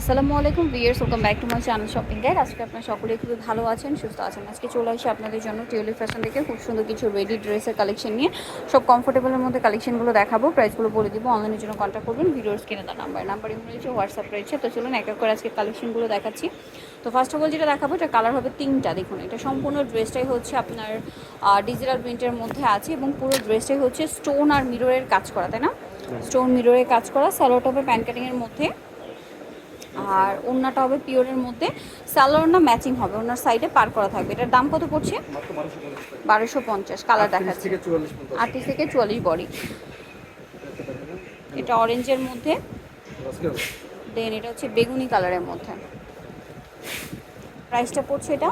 আসসালামু আলাইকুম viewers welcome back to my channel shopping guide আজকে আপনারা সকলে খুবই ভালো আছেন সুস্থ আছেন। আজকে চলে আসি আপনাদের জন্য টিউলি ফ্যাশন থেকে খুব সুন্দর কিছু রেডি ড্রেসের কালেকশন নিয়ে। সব কমফোর্টেবলের মধ্যে কালেকশনগুলো দেখাবো প্রাইসগুলো বলে দিব অনলাইনের জন্য কন্ট্যাক্ট করবেন ভিডিওর স্ক্রিনে দেওয়া নাম্বার নাম্বার রয়েছে হোয়াটসঅ্যাপ রয়েছে। তো চলুন এক এক করে আজকে কালেকশনগুলো দেখাচ্ছি। তো ফার্স্ট অফ অল যেটা দেখাবো এটা কালার হবে তিনটা দেখুন এটা সম্পূর্ণ ড্রেসটাই হচ্ছে আপনার ডিজিটাল প্রিন্টের মধ্যে আছে এবং পুরো ড্রেসটাই হচ্ছে স্টোন আর মিররের কাজ করা তাই না? স্টোন মিররের কাজ করা স্যালো টপের প্যান্ট কাটিংয়ের মধ্যে। আর ওড়নাটা হবে পিওরের মধ্যে। স্যালোয়ারটা ম্যাচিং হবে ওনার সাইডে পার করা থাকবে। এটার দাম কত পড়ছে? বারোশো পঞ্চাশ কালার দেখাচ্ছে। আটত্রিশ থেকে চুয়াল্লিশ বডি এটা অরেঞ্জের মধ্যে। দেন এটা হচ্ছে বেগুনি কালারের মধ্যে। প্রাইসটা পড়ছে এটা?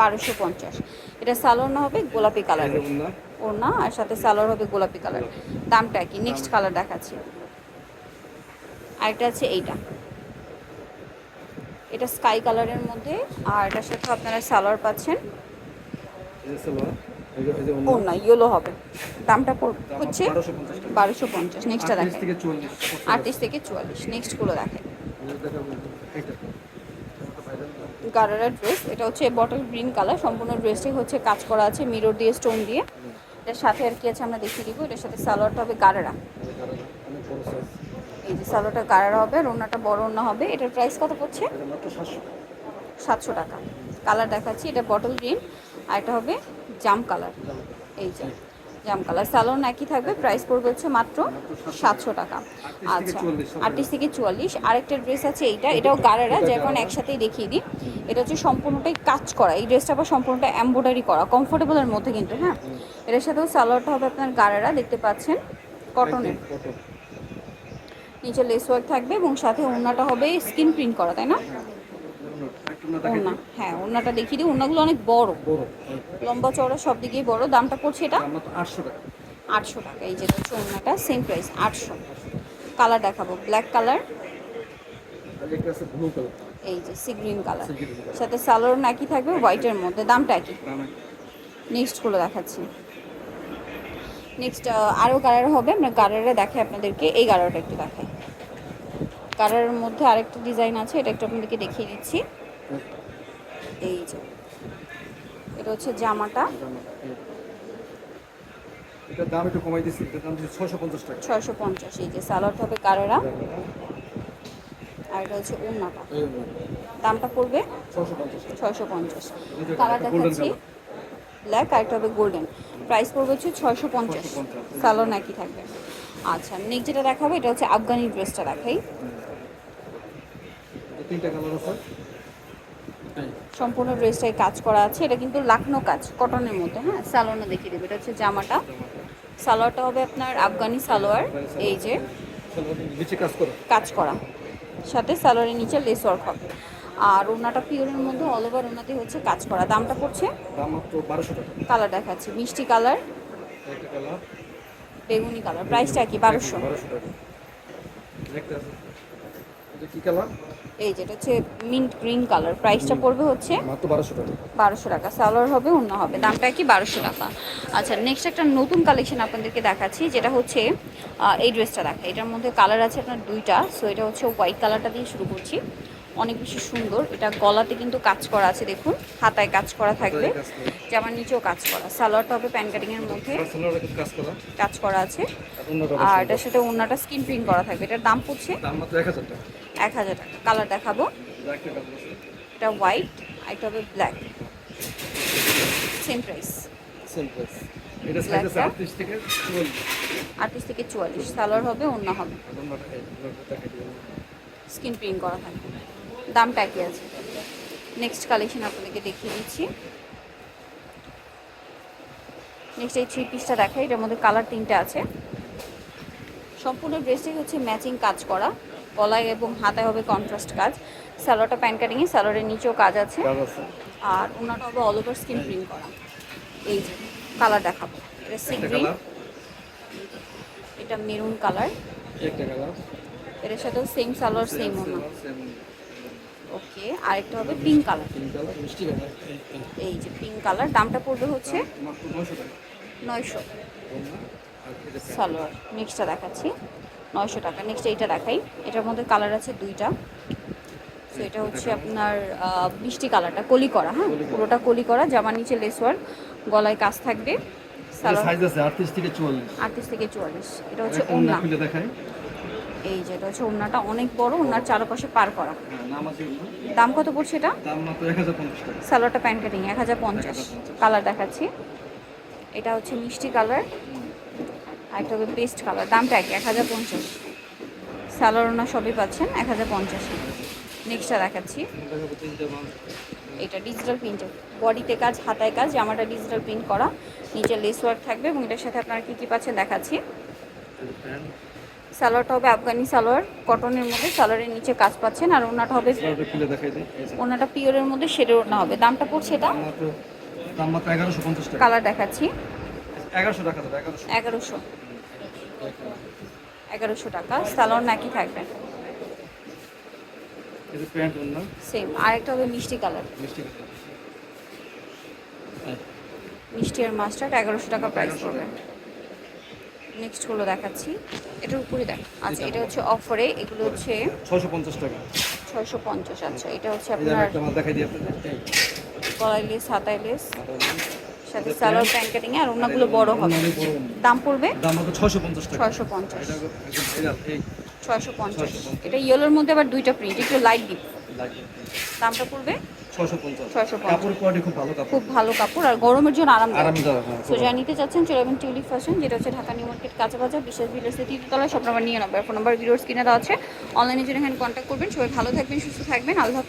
বারোশো পঞ্চাশ। এটা সালোয়ার না হবে গোলাপি কালারের না ওড়না। আর সাথে সালোয়ার হবে গোলাপি কালার দামটা কি? নেক্সট কালার দেখাচ্ছি। আরেকটা আছে এইটা। এটা স্কাই কালারের মধ্যে আর এটার সাথে আপনারা সালোয়ার পাচ্ছেন। যে ওড়না ইয়েলো হবে। দামটা হচ্ছে বারোশো পঞ্চাশ নেক্সটটা দেখেন। আটত্রিশ থেকে চুয়াল্লিশ নেক্সটগুলো দেখেন। গারারা ড্রেস এটা হচ্ছে বটল গ্রিন কালার সম্পূর্ণ ড্রেসটাই হচ্ছে কাজ করা আছে মিরর দিয়ে স্টোন দিয়ে। এটার সাথে আর কি আছে আমরা দেখিয়ে দিব এটার সাথে সালোয়ারটা হবে গারারা। সালোয়ারটা গারারা হবে, আর বড় ওড়না হবে। এটার প্রাইস কত পড়ছে? সাতশো টাকা। কালার দেখাচ্ছি, এটা বটল গ্রিন আর এটা হবে জাম কালার এই যে, জাম কালার স্যালোন একই থাকবে প্রাইস পড়বে হচ্ছে মাত্র সাতশো টাকা। আচ্ছা আটত্রিশ থেকে চুয়াল্লিশ। আরেকটা ড্রেস আছে এইটা, এটাও গাড়েরা যে এখন একসাথেই দেখিয়ে দিই। এটা হচ্ছে সম্পূর্ণটাই কাজ করা। এই ড্রেসটা আবার সম্পূর্ণটা এম্ব্রয়ডারি করা কমফোর্টেবলের মধ্যে কিন্তু হ্যাঁ? এটার সাথেও সালোয়ারটা হবে আপনার গাড়েরা দেখতে পাচ্ছেন। কটনের কটন নিচে লেস ওয়ার্ক থাকবে এবং সাথে ওড়নাটা হবে স্কিন প্রিন্ট করা তাই না? ওড়না হ্যাঁ ওড়নাটা দেখিয়ে দিই। ওড়নাগুলো অনেক বড়। বড় লম্বা চওড়া সব দিকেই বড়। দামটা পড়ছে এটা? আটশো টাকা। আটশো টাকা। এই হচ্ছে ওড়নাটা সেম প্রাইস আটশো। কালার দেখাবো। ব্ল্যাক কালার এই যে সি গ্রিন কালার। সাথে নাকি থাকবে হোয়াইটের মধ্যে। দামটা একই। নেক্সটগুলো দেখাচ্ছি। নেক্সট আরও কালার হবে। আমরা কালারে দেখাই আপনাদেরকে। এই কালারটা একটু দেখাই। কালারের মধ্যে আরেকটা ডিজাইন আছে এটা একটু আপনাদেরকে দেখিয়ে দিচ্ছি। এই যে এটা হচ্ছে জামাটা। এটার দাম একটু কমাই দিচ্ছি এটার দাম দিচ্ছি ছশো পঞ্চাশ টাকা। ছয়শো পঞ্চাশ এই যে সালোয়ার হবে কারেরা আর এটা হচ্ছে উন্নাটা দামটা পড়বে? ছশো পঞ্চাশ টাকা। ছয়শো পঞ্চাশ। এই যে কালার দেখাচ্ছি। ব্ল্যাক আর একটা হবে গোল্ডেন প্রাইস পড়বে হচ্ছে ছয়শো পঞ্চাশ। 650 সালোয়ার নাকি থাকবে। আচ্ছা নেক্সট যেটা দেখাবো এটা হচ্ছে আফগানি ড্রেসটা দেখাই। তিনটা কালার আছে। সম্পূর্ণ ড্রেসটাই কাজ করা আছে। এটা কিন্তু লাকনো কাজ কটনের মধ্যে হ্যাঁ? সালোয়ারটা দেখিয়ে দেবে। এটা হচ্ছে জামাটা। সালোয়ারটা হবে আপনার আফগানি সালোয়ার এই যে। কাজ করা। সাথে সালোয়ারের নিচে লেস ওয়ার্ক হবে। আর ওনাটা পিওরের মধ্যে অল ওভার ওনাতে হচ্ছে কাজ করা। দামটা পড়ছে? কালার দেখাচ্ছি। মিষ্টি কালার কালার বেগুনি কালার প্রাইসটা কি? বারোশো বারোশো টাকা একটা আছে এটা কি কালার? এই যেটা হচ্ছে মিন্ট গ্রিন কালার প্রাইসটা পড়বে হচ্ছে মাত্র বারোশো টাকা। সালোয়ার হবে অন্য হবে। দামটা কি? বারোশো টাকা। আচ্ছা নেক্সট একটা নতুন কালেকশন আপনাদেরকে দেখাচ্ছি যেটা হচ্ছে এই ড্রেসটা দেখা। এটার মধ্যে কালার আছে আপনার দুইটা। সো এটা হচ্ছে হোয়াইট কালারটা দিয়ে শুরু করছি। অনেক বেশি সুন্দর। এটা গলাতে কিন্তু কাজ করা আছে দেখুন। হাতায় কাজ করা থাকবে। জামার নিচেও কাজ করা। সালোয়ারটা হবে প্যান কাটিংয়ের মধ্যে। কাজ করা। আছে। আর আর এটার সাথে অন্যটা স্কিন প্রিন্ট করা থাকবে। এটার দাম পড়ছে দাম মাত্র এক হাজার টাকা। এক হাজার টাকা। কালার দেখাবো। এটা হোয়াইট আর এটা হবে black same price same price এটা সাইজ থেকে চুয়াল্লিশ। আটত্রিশ থেকে চুয়াল্লিশ। সালোয়ার হবে অন্য হবে। স্কিন প্রিন্ট করা থাকবে। দামটা একই আছে। নেক্সট কালেকশন আপনাদেরকে দেখিয়ে দিচ্ছি। নেক্সট এই থ্রি পিসটা দেখাই। এটার মধ্যে কালার তিনটে আছে। সম্পূর্ণ ড্রেসটাই হচ্ছে ম্যাচিং কাজ করা। গলায় এবং হাতায় হবে কন্ট্রাস্ট কাজ। স্যালোয়ারটা প্যান কাটিংয়ে স্যালোয়ারের নিচেও কাজ আছে। আর ওনাটা হবে অল ওভার স্কিন প্রিন্ট করা। এই যে কালার দেখাবো। এটা সি গ্রিন এটা মেরুন কালার এটার সাথেও সেম সালোয়ার সেম ওনা। ওকে আরেকটা হবে পিঙ্ক কালার এই যে পিঙ্ক কালার দামটা পড়বে হচ্ছে নয়শো সালোয়ার নেক্সটটা দেখাচ্ছি। নয়শো টাকা। নেক্সট এইটা দেখাই। এটার মধ্যে কালার আছে দুইটা। তো এটা হচ্ছে আপনার মিষ্টি কালারটা কলি করা হ্যাঁ? পুরোটা কলি করা জামার নিচে লেসওয়ার গলায় কাজ থাকবে। সাইজ আছে থেকে এটা হচ্ছে এই যে এটা হচ্ছে অনেক বড় ওড়নার চারপাশে পার করা। হ্যাঁ। দাম কত পড়ছে এটা? দাম মাত্র টাকা। সালোয়ারটা প্যান্ট কাটিং কালার দেখাচ্ছি। এটা হচ্ছে মিষ্টি কালার আর একটা হবে পেস্ট কালার দামটা একই এক হাজার পঞ্চাশ। সালোয়ার ওনা সবই পাচ্ছেন এক হাজার পঞ্চাশে। নেক্সটটা দেখাচ্ছি। এটা ডিজিটাল প্রিন্টের বডিতে কাজ হাতায় কাজ জামাটা ডিজিটাল প্রিন্ট করা। নিচে লেস ওয়ার্ক থাকবে এবং এটার সাথে আপনারা কী কী পাচ্ছেন দেখাচ্ছি। সালোয়ারটা হবে আফগানি সালোয়ার কটনের মধ্যে সালোয়ারের নিচে কাজ পাচ্ছেন আর ওনাটা হবে। ওনাটা পিওরের মধ্যে সেরে ওনা হবে। দামটা পড়ছে এটা? কালার দেখাচ্ছি। এগারোশো টাকা এগারোশো। এগারোশো। টাকা। সালোয়ার নাকি থাকবে? সেম আরেকটা হবে মিষ্টি কালার। মিষ্টি কালার। মিষ্টি আর মাস্টার্ড এগারোশো টাকা প্রাইস পড়বে। নেক্সটগুলো দেখাচ্ছি। এটার উপরে দেখ। আচ্ছা এটা হচ্ছে অফারে। এগুলো হচ্ছে ছয়শো পঞ্চাশ টাকা। ছয়শো পঞ্চাশ। আচ্ছা এটা হচ্ছে আপনার গলায় লেস হাতায় লেস সাথে সালোয়ার। প্যান্ট কাটিং আর ওনাগুলো বড় হবে। দাম পড়বে? দাম পঞ্চাশ টাকা। ছয়শো পঞ্চাশ। এটা 650 ইয়েলোর মধ্যে আবার দুইটা প্রিন্ট একটু লাইট ডিপ দামটা পড়বে? 650 কাপড় কোয়ালিটি খুব ভালো কাপড়। খুব ভালো কাপড় আর গরমের জন্য আরামদায়ক। আরামদায়ক হ্যাঁ সো যারা নিতে চাচ্ছেন চলে যাবেন টিউলিপ ফ্যাশন যেটা হচ্ছে ঢাকা নিউ মার্কেট কাঁচা বাজার বিশেষ বিলেসের তৃতীয়তলা সব নাম্বার নিয়ে নেবে ফোন নাম্বার ভিডিওর স্ক্রিনে দেওয়া আছে। অনলাইনে জন্য এখানে কন্ট্যাক্ট করবেন। সবাই ভালো থাকবেন সুস্থ থাকবেন। আল্লাহ